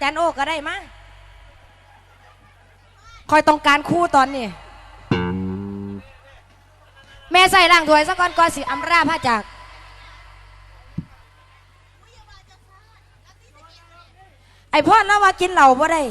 จารย์โอก็ได้มาคอยต้องการคู่ตอนนี้ แม่ใส่ล่างถวยสักก่อนก่อนสิอัมราพระจากไอพ่อนะวว่ากินเหล่าบ่ได้